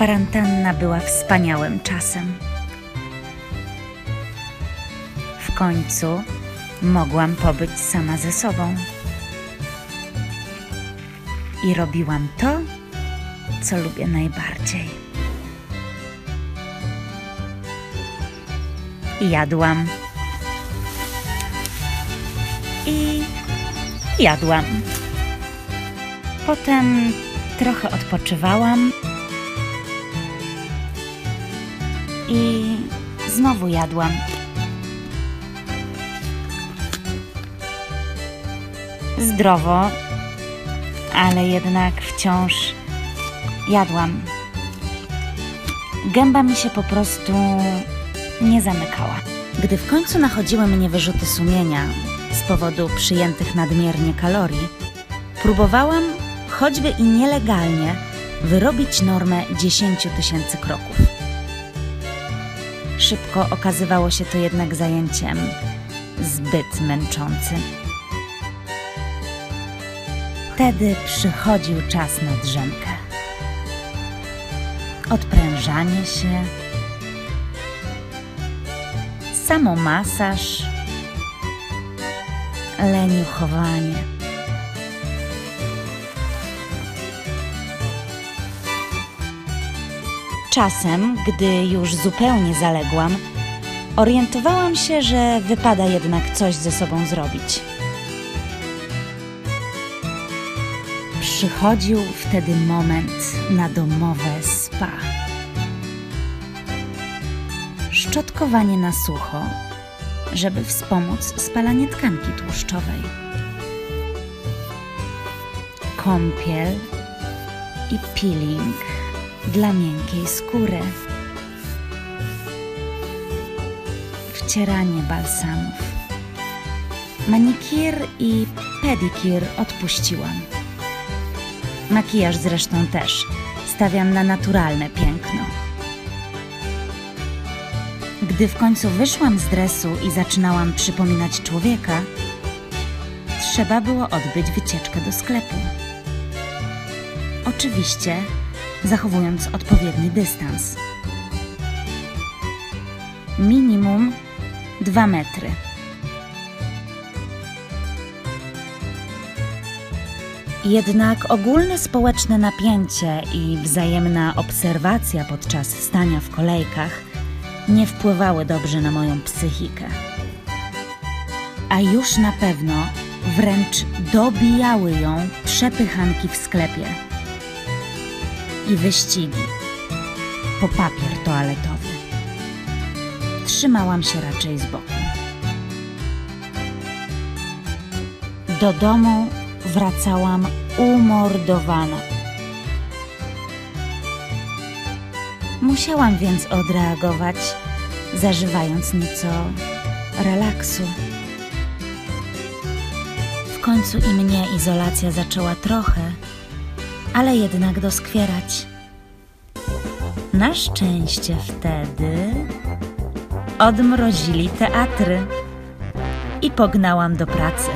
Kwarantanna była wspaniałym czasem. W końcu mogłam pobyć sama ze sobą. I robiłam to, co lubię najbardziej. Jadłam. I jadłam. Potem trochę odpoczywałam. I znowu jadłam. Zdrowo, ale jednak wciąż jadłam. Gęba mi się po prostu nie zamykała. Gdy w końcu nachodziły mnie wyrzuty sumienia z powodu przyjętych nadmiernie kalorii, próbowałam, choćby i nielegalnie, wyrobić normę 10 tysięcy kroków. Szybko okazywało się to jednak zajęciem zbyt męczącym. Wtedy przychodził czas na drzemkę. Odprężanie się, samomasaż, leniuchowanie. Czasem, gdy już zupełnie zaległam, orientowałam się, że wypada jednak coś ze sobą zrobić. Przychodził wtedy moment na domowe spa. Szczotkowanie na sucho, żeby wspomóc spalanie tkanki tłuszczowej. Kąpiel i peeling dla miękkiej skóry. Wcieranie balsamów. Manikir i pedikir odpuściłam. Makijaż zresztą też. Stawiam na naturalne piękno. Gdy w końcu wyszłam z dresu i zaczynałam przypominać człowieka, trzeba było odbyć wycieczkę do sklepu. Oczywiście zachowując odpowiedni dystans. Minimum 2 metry. Jednak ogólne społeczne napięcie i wzajemna obserwacja podczas stania w kolejkach nie wpływały dobrze na moją psychikę. A już na pewno wręcz dobijały ją przepychanki w sklepie i wyścigi po papier toaletowy. Trzymałam się raczej z boku. Do domu wracałam umordowana. Musiałam więc odreagować, zażywając nieco relaksu. W końcu i mnie izolacja zaczęła trochę, ale jednak doskwierać. Na szczęście wtedy odmrozili teatry i pognałam do pracy.